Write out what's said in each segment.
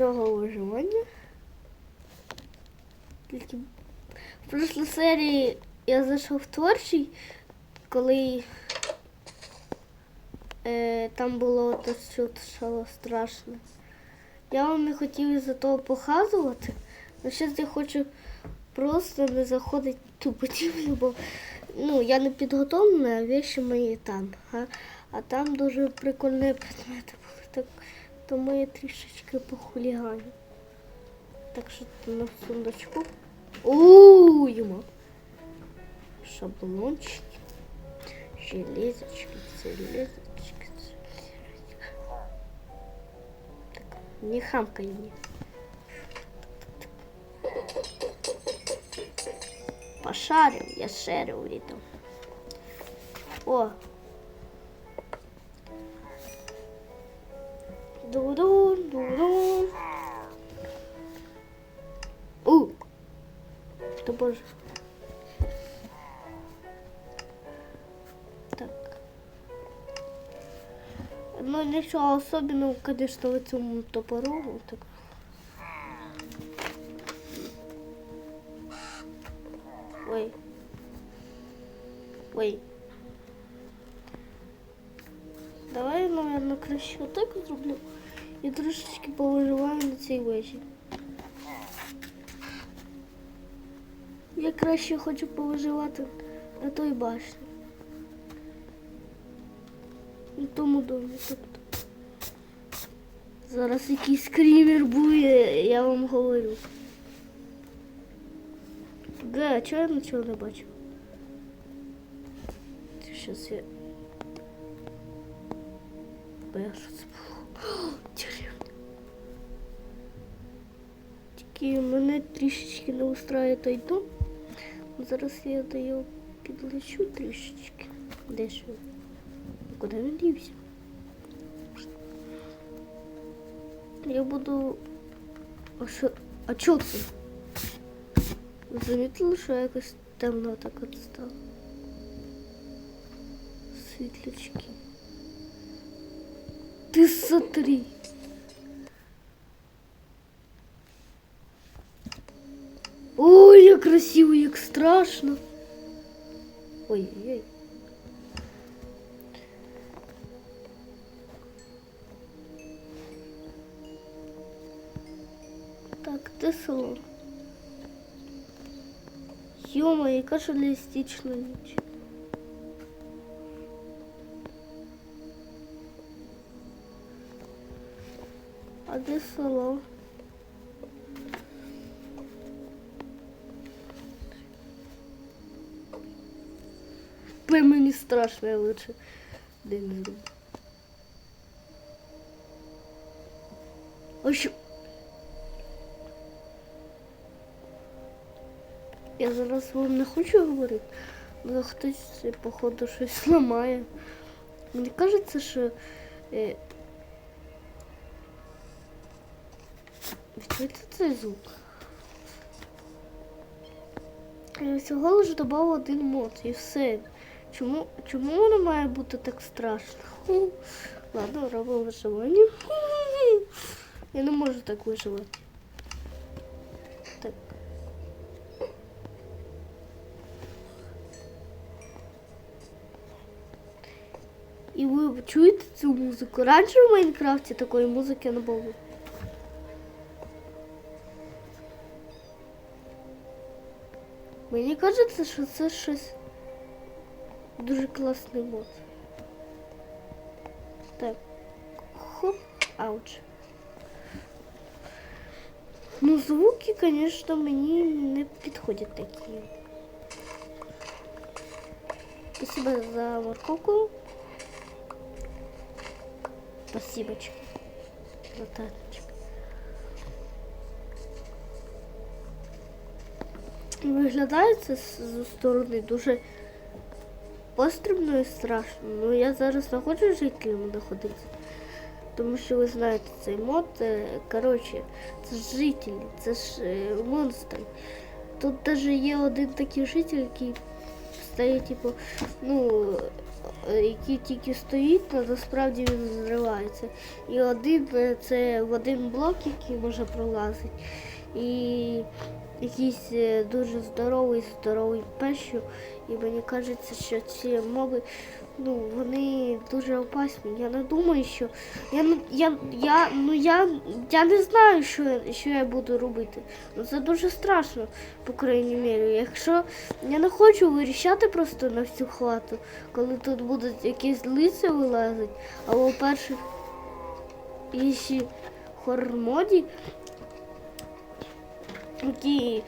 цього виживання. Тільки в прошлій серії я зайшов в творчий, коли е, там було те, що стало страшно. Я вам не хотів із-за того показувати, але зараз я хочу просто не заходити ту будівлю, бо ну, я не підготовлена, а віші мої там. А, а там дуже прикольні предмети були. Так, тому я трішечки похуліганю. Так що це на сундучку. Ууу, йому. Шаблончики, железочки, железочки. Так, не хамкай мне. Пошарив, я шерив літом. О. Ду-ду, ду-ду. У. Та боже. Так. Ну, нічого особенного, конечно, в цьому топору. Так. Хочу повиживати на той башні. На тому домі. Тобто. Зараз якийсь скрімер буде, я вам говорю. Ге, а чого я нічого не бачу? Щас я. Бе, що? Деревня. Тільки мене трішечки не устраює той дом. Зараз я до його підлечу трішечки. Де ж він? Куди він дівся? Я буду. А що? А чого це? Ви Замітили, що якось темно так от стало? Світлячки. Ти смотри. Як красиво, як страшно. Ой-ой. Так, де село? Йома, яка реалістична ніч. А де село? Страшно, я лучше де не йду. А що? Я зараз вам не хочу говорити, але хтось, е, походу, щось ламає. Мені кажеться, що е, відчуйте цей звук. Я всього лиш додав один мод і все. Чому, чому воно має бути так страшно? Ладно, робимо виживання. Я не можу так виживати. Так. І ви чуєте цю музику? Раніше в Майнкрафті такої музики не було. Мені кажеться, що це щось дуже класний мод. Так. Хоп, ауч. Ну, звуки, звісно, мені не підходять такі. Спасибо за морковку. Спасибочка. За танчик. Виглядає це з з сторони дуже пострібно і страшно. Ну я зараз не хочу з жителями знаходитися. Тому що ви знаєте, цей мод, е, коротше, це ж жителі, це ж е, монстри. Тут навіть є один такий житель, який стає, типу, ну, е, який тільки стоїть, то насправді він зривається. І один це в один блок, який може пролазити. І якийсь е, дуже здоровий, здоровий пещу. І мені кажеться, що ці моби, ну, вони дуже опасні. Я не думаю, що. Я, я, я, ну, я, я не знаю, що, що я буду робити. Ну, це дуже страшно, по крайній мірі. Якщо я не хочу вирішати просто на всю хату, коли тут будуть якісь лиця вилазити, або перших інші хоррор-моді, які,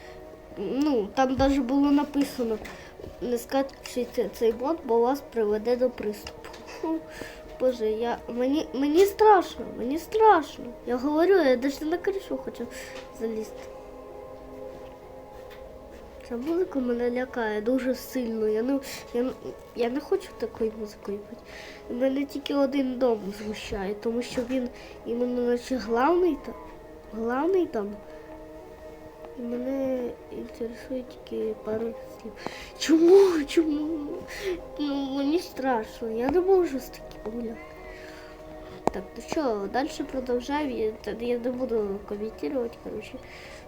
ну, там навіть було написано, не скачуйте цей мод, бо вас приведе до приступу. Боже, я, мені, мені страшно, мені страшно. Я говорю, я навіть на кришу хочу залізти. Ця музика мене лякає дуже сильно. Я не, я, я не хочу такою музикою бути. Мене тільки один дом змущає, тому що він іменно наче главний там. Главний там. І мене інтересує тільки пару слів. Чому? Чому? Ну, мені страшно, я не можу з таким гуляти. Так, ну що, далі продовжаємо. Я, та- я не буду коментувати, короче.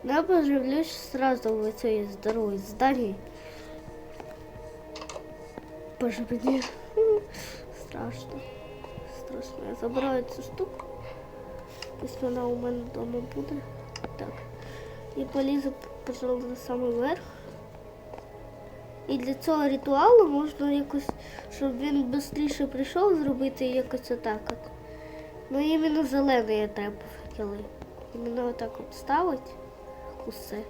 Но я поживлюсь сразу в этой здоровой здании. Боже, мені страшно. Страшно. Я забираю цю штуку. Пусть вона у мене вдома буде. Так. І полізу, пожалуй, на самий верх. І для цього ритуалу можна якось, щоб він швидше прийшов зробити якось отак от. Ну іменно зелений треба факели. Іменно отак от ставить усе.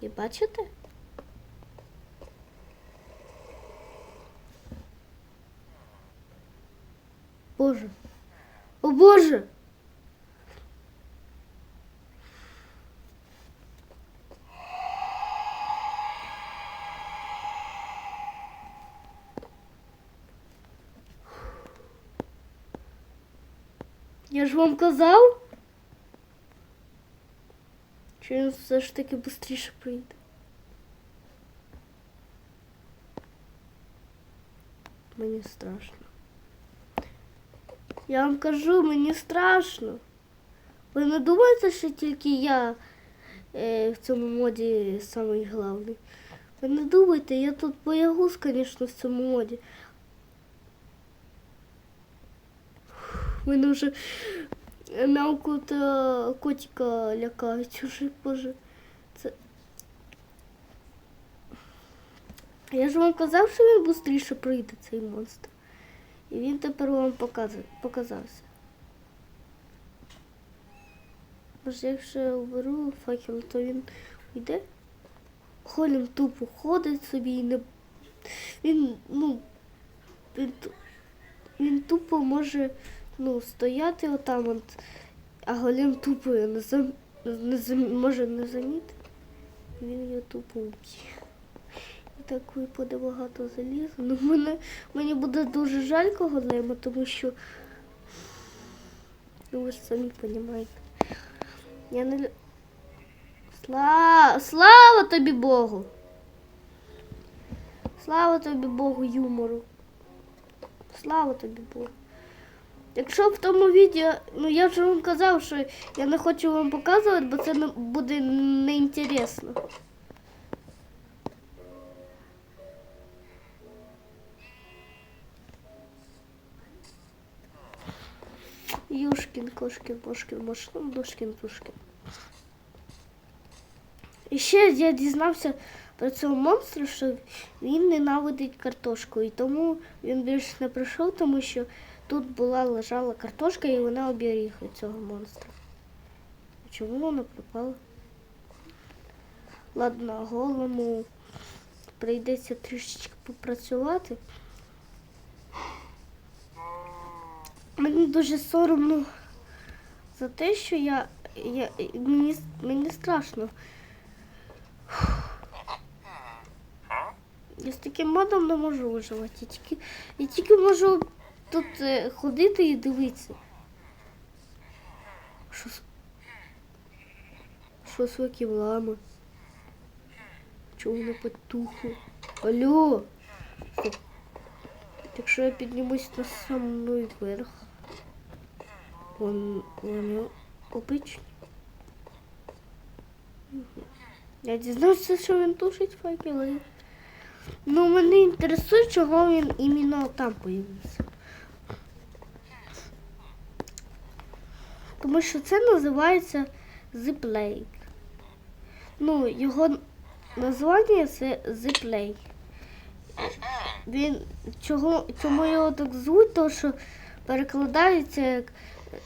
І бачите? Боже. О Боже! Я ж вам казав, що він все ж таки швидше прийде. Мені страшно. Я вам кажу, мені страшно. Ви не думаєте, що тільки я е, в цьому моді самий главний? Ви не думайте, я тут боягуз, звісно, в цьому моді. Мене вже м'явку та котика лякають уже, боже. Це... Я ж вам казав, що він швидше прийде, цей монстр. І він тепер вам показався. Боже, якщо я оберу факел, то він йде. Холін тупо ходить собі і не. Він, ну, він, він тупо може ну, стояти отам, от, а голем тупо не, зам, не зам, може не замітити. Він його тупо вб'є. І так випаде багато заліза. Ну, мене, мені буде дуже жаль голема, тому що. Ну, ви ж самі розумієте. Я не. Слава, слава тобі Богу! Слава тобі Богу юмору. Слава тобі Богу. Якщо в тому відео, ну я вже вам казав, що я не хочу вам показувати, бо це буде неінтересно. Юшкін, кошкін, мошкін, мошлин, дошкін, тушкін. І ще я дізнався про цього монстра, що він ненавидить картошку, і тому він більше не прийшов, тому що тут була лежала картошка і вона оберіг від цього монстра. Чому вона пропала? Ладно, голому прийдеться трішечки попрацювати. Мені дуже соромно за те, що я, я мені, мені страшно. Я з таким модом не можу виживати. Я тільки, я тільки можу тут е, ходити і дивитися. Що з... Що з лами? Чого на потуху? Алло, Стоп. Якщо я піднімусь на самий верх, вон, вони обичні. Я дізнався, що він тушить факели. Ну, мене інтересує, чого він іменно там появився. Тому що це називається Plague. Ну, його названня це The Він чого, чому його так звуть, то що перекладається як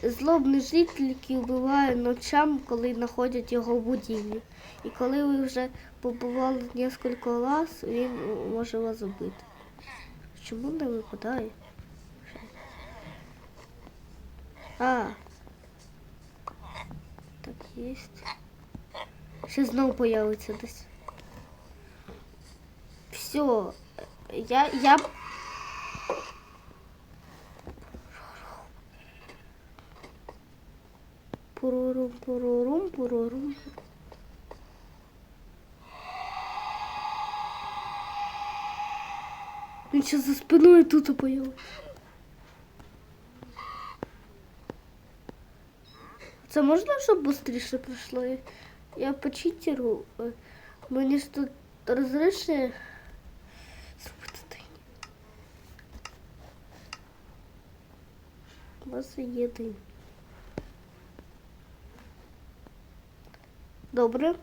злобний житель, який вбиває ночам, коли знаходять його в будівлі. І коли ви вже побували кілька раз, він може вас убити. Чому не випадає? А. Есть. Ще знову появиться десь. Все. Я, я... Пурурум, пурурум, пурурум. Він ще за спиною тут появився. Це можна, щоб швидше пройшло? Я- Я по читеру. е, Мені ж тут розрішує зробити тайні. У вас є дим. Добре.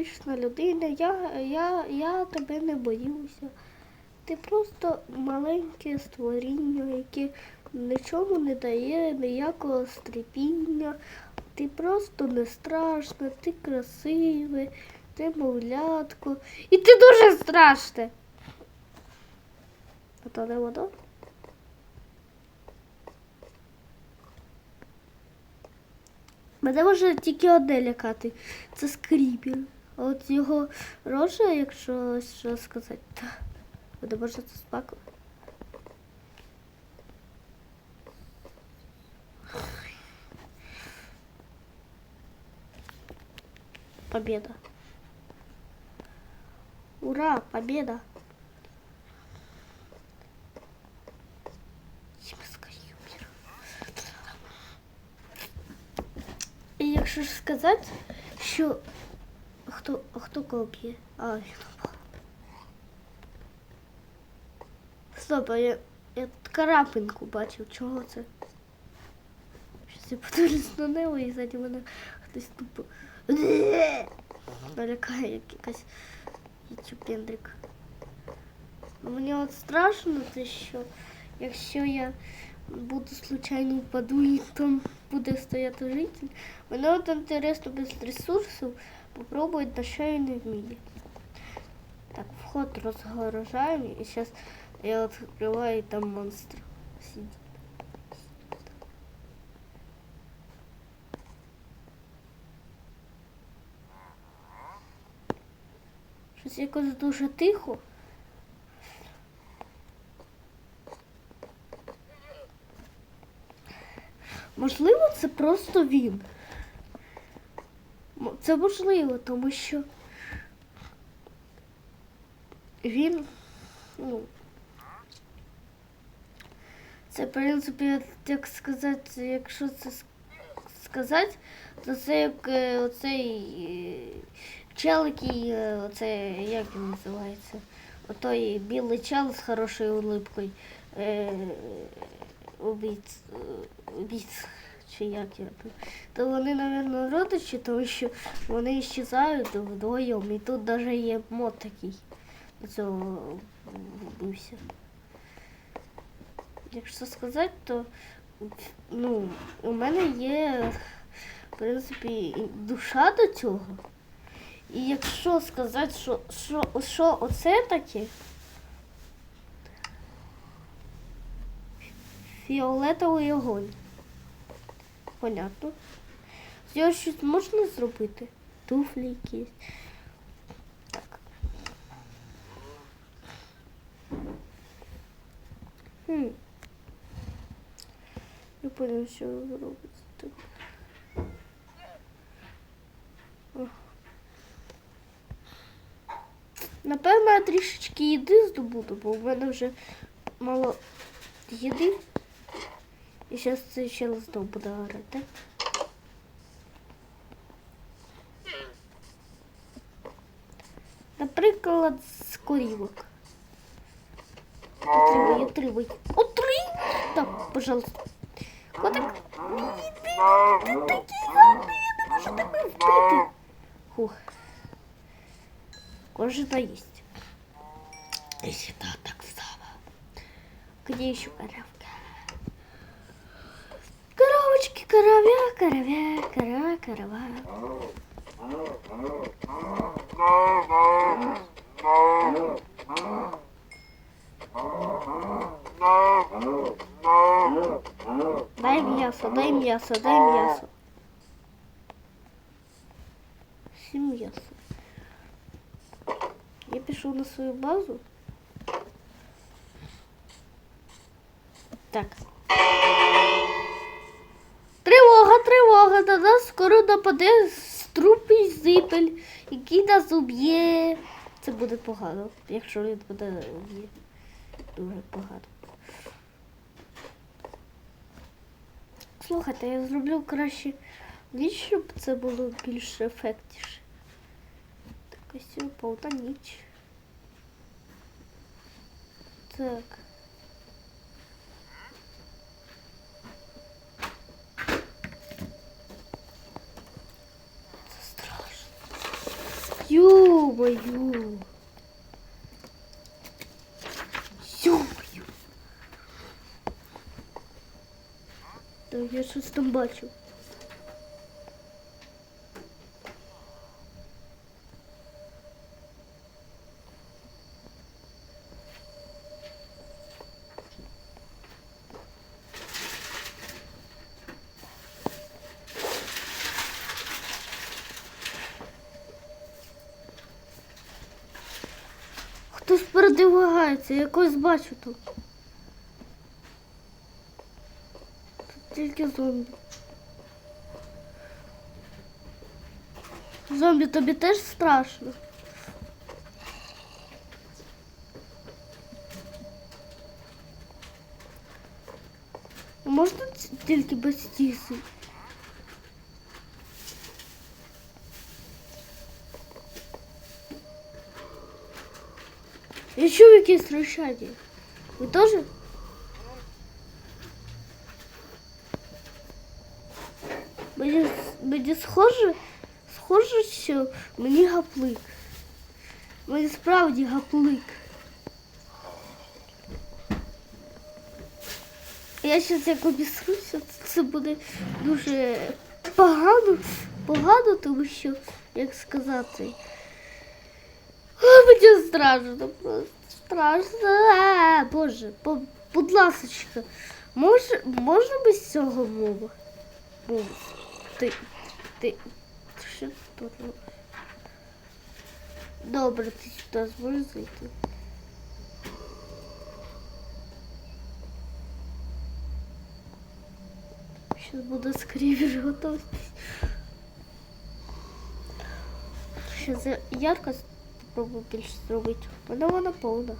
обична людина, я, я, я тебе не боюся. Ти просто маленьке створіння, яке нічому не дає ніякого стріпіння. Ти просто не страшна, ти красивий, ти мовлятко. І ти дуже страшне. А то не воно? Мене може тільки одне лякати. Це скріпір. А от його рожа, якщо що сказати, то буде може це спаку. Победа. Ура, победа. Ємська юмір. І якщо ж сказати, що хто, хто кого б'є? А, він упав. Стоп, а я, я тут карапинку бачив, чого це? Щось я подивлюсь на небо і ззаді мене хтось тупо налякає як якась ютюбендрик. Ну, Мені от страшно, те, що якщо я буду случайно впаду і там буде стояти житель. Мене от інтересно без ресурсів на що він не вміє. Так, вход розгорожаємо і зараз я відкриваю і там монстр сидить. Щось якось дуже тихо. Можливо, це просто він. Це можливо, тому що він, ну, це, в принципі, як сказати, якщо це сказати, то це як е, оцей е, чел, який, е, оце, як він називається? Отой білий чел з хорошою улипкою. Убійць, е, убійць, чи як я тут. То вони, мабуть, родичі, тому що вони щезають вдвоєм. І тут навіть є мод такий до цього вбився. Якщо сказати, то ну, у мене є, в принципі, душа до цього. І якщо сказати, що, що, що оце таке, фіолетовий огонь. Понятно. З щось можна зробити? Туфлі якісь. Так. Хм. Не понял, що робиться. О. Напевно, я трішечки їди здобуду, бо в мене вже мало їди. І зараз це ще знов буде орати. Наприклад, з корівок. Отримай, отримай. Отримай! Так, пожалуйста. Котик, не йди, ти такий гарний, я не можу тебе вбити. Фух. Кожна їсть. І сюди так само. Где еще коровка? Коровочки, коровя, коровя, корова, корова. Дай м'ясо, дай м'ясо, дай м'ясо. Всі м'ясо. Я пішов на свою базу. Так. Тривога, тривога, на нас скоро нападе струпий зипель, який нас уб'є. Це буде погано, якщо він буде уб'є. Дуже погано. Слухайте, я зроблю краще ніч, щоб це було більш ефектніше. Так, ось повна ніч. Так. Це страшно. Ё-моё. Ё-моё. Та я щось там бачу. Передвигається, я бачу тут. Тут тільки зомбі. Зомбі, тобі теж страшно. Можна тільки без тіси? Я чую якісь рушання. Ви теж? Мені, мені схоже, схоже, що мені гаплик. Мені справді гаплик. Я зараз як обісруся, це буде дуже погано, погано, тому що, як сказати, мені страшно, просто страшно. А, Боже, будь ласочка, може, можна без цього мова? Мова. Ти, ти, що ти? Добре, ти сюди зможеш зайти. Зараз буде скрівер готуватись. Зараз я яркость спробую більше зробити. Вона вона повна.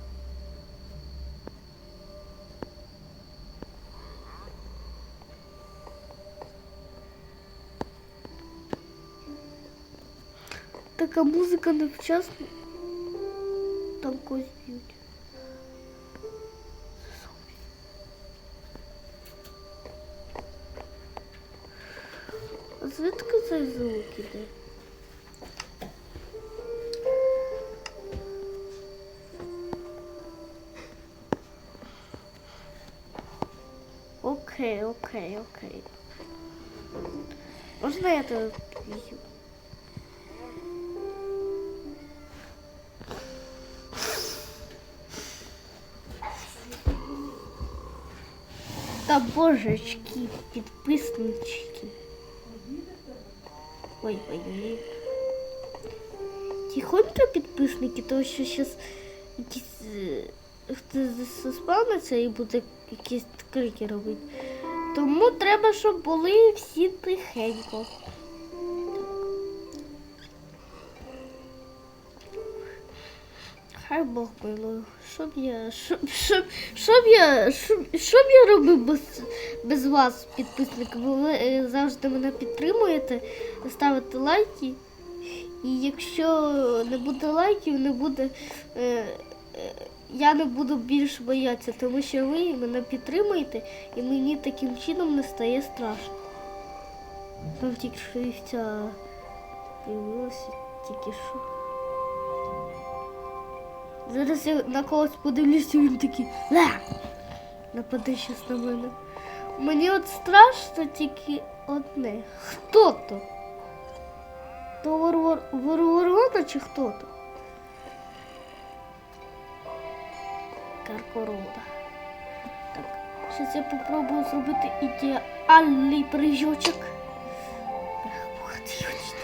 Така музика невчасна. Там когось б'ють. А звідки цей звук іде? окей, окей. Можна я тебе візьму? Та божечки, підписнички. Ой, ой, ой. Тихонько підписники, тому що зараз якісь е, хтось заспавниться і буде якісь крики робити. Тому треба, щоб були всі тихенько. Хай Бог милує. Щоб я. Щоб, щоб, щоб я. Щоб, щоб я робив без, без вас, підписники? Ви е, завжди мене підтримуєте, ставите лайки. І якщо не буде лайків, не буде. Е, е, я не буду більш боятися, тому що ви мене підтримуєте і мені таким чином не стає страшно. Там тільки що вівця з'явилася, тільки що. Зараз я на когось подивлюся, він такий ла! Нападе щас на мене. Мені от страшно тільки одне. Хто то? То вор- вор- ворона чи хто то? Каркорода. Так, зараз я попробую зробити ідеальний прыжочок. Очі тут.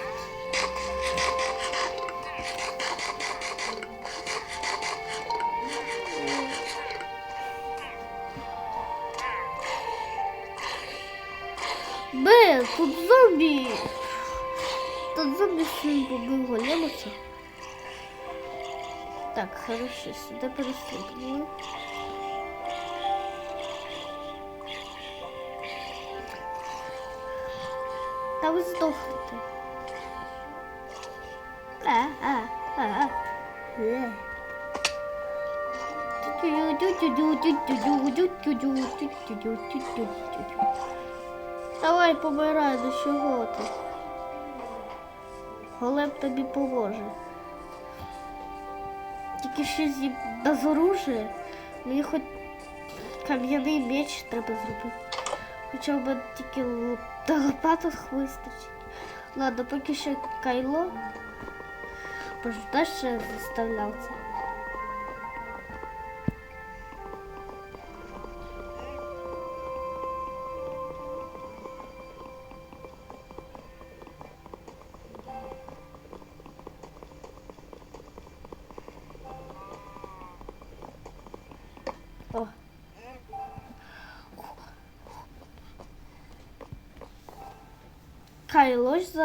Бе, тут. Тут зомбі своїм побив големося. Так, хорошо, сюди перестрибнули. Та ви здохнете. А, а, а, а. Давай помирай, до чого ти? Голем тобі поможе. Тільки зі без оружия. Мені хоч кам'яний меч треба зробити. Хоча б тільки лопату вистачить. Ладно, поки що кайло. Боже, теж ще заставляв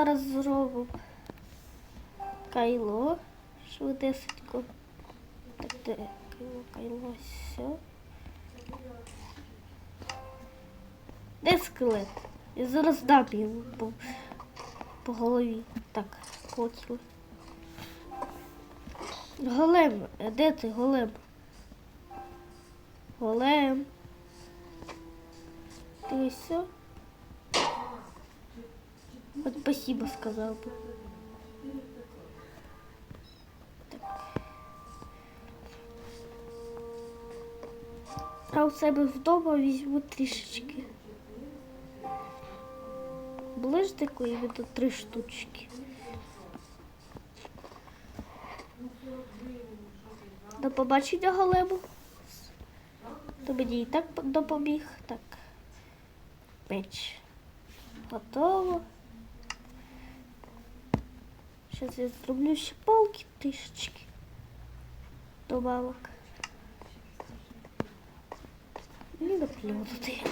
зараз зробив. Кайло. Швидесенько. Так, де кайло, кайло, все. Де скелет? Я зараз дам йому по, по голові. Так, поцілуй. Голем, де ти, голем? Голем. Ти все? Спасибо сказав би. А у себе вдома візьму трішечки. Ближдику і від три штучки. До побачення голему. То мені і так допоміг. Так. Печ. Готово. Зараз я зроблю ще палки трішечки. Добавок. І наплю туди.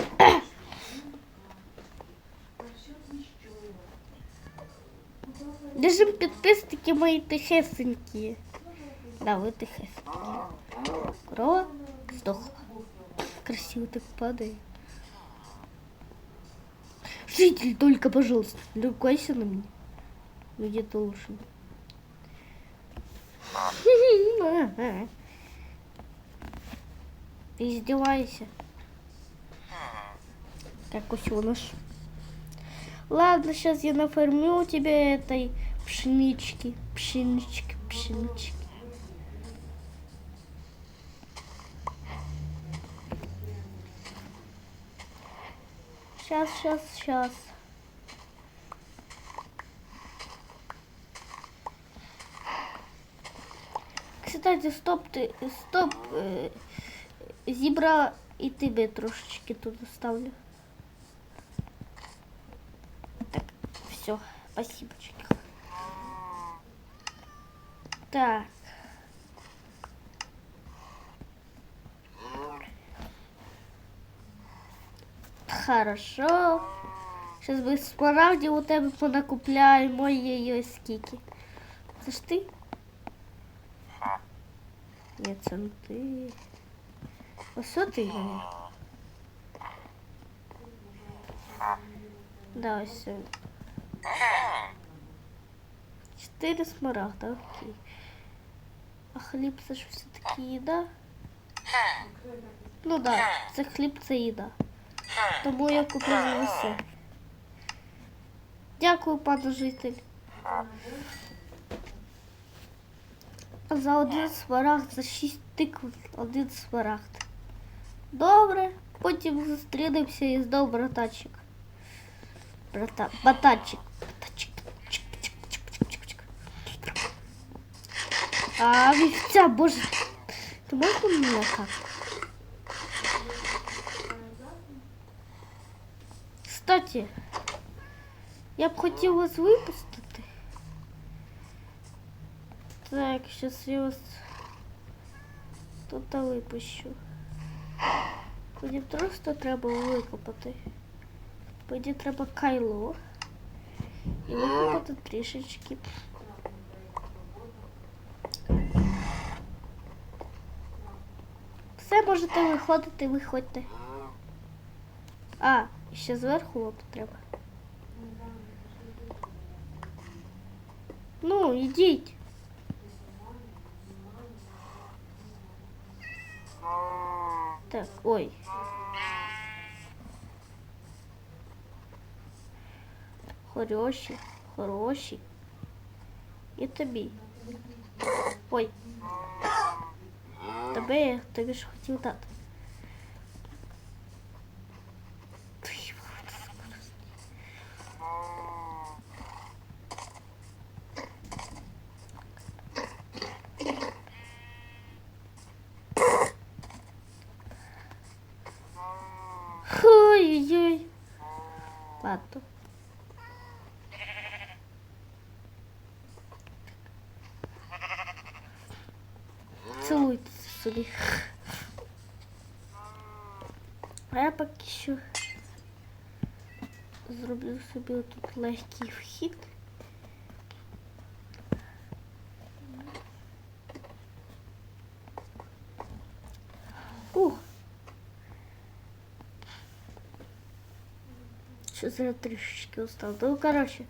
Держим підписники мої тихесенькі. Да, ви тихесенькі. Корова здохла. Красиво так падает. Житель, только, пожалуйста, не ругайся на меня. Где-то лучше. Издевайся. Как усюнешь. Ладно, сейчас я нафармлю тебе этой пшенички. Пшенички, пшенички. Сейчас, сейчас, сейчас. Кстати, стоп, ти, стоп. Е, зібра і тебе трошечки тут ставлю. Так, все, спасибо. Так. Хорошо. Щас ми смарагдів у тебе понакупляємо. Ой-ой-ой, скільки. Це ж ти? Ні, це не ти. Ось ти Женя? Да, ось. Чотири смарагда, окей. А хліб це ж все-таки їда? Ну да, це хліб це їда. Тому я купив усе. Дякую, пане житель. За один смарагд, за шість тикв один смарагд. Добре, потім зустрінемося і знов братачик. Брата, батачик. Батачик. Чик, чик, чик, чик, чик, чик. А, вівця, боже. Ти можеш мене как? Кстати, я б хотів вас випустити. Так, зараз я вас тут випущу. Мені просто треба викопати. Мені треба кайло. І викопати трішечки. Все можете виходити, виходьте. А, і ще зверху лопу треба. Ну, ідіть. Так, ой. Хороші, хороші. І тобі. Ой. Тебе я тобі ж хотів дати. Ладно. Цілуйтеся собі. А я поки що зроблю собі тут легкий вхід. Що за трішечки устав. Ну, коротше,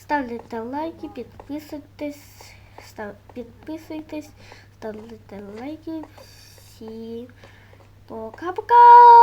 ставте лайки, підписуйтесь, став, підписуйтесь, ставте лайки. Всім пока-пока!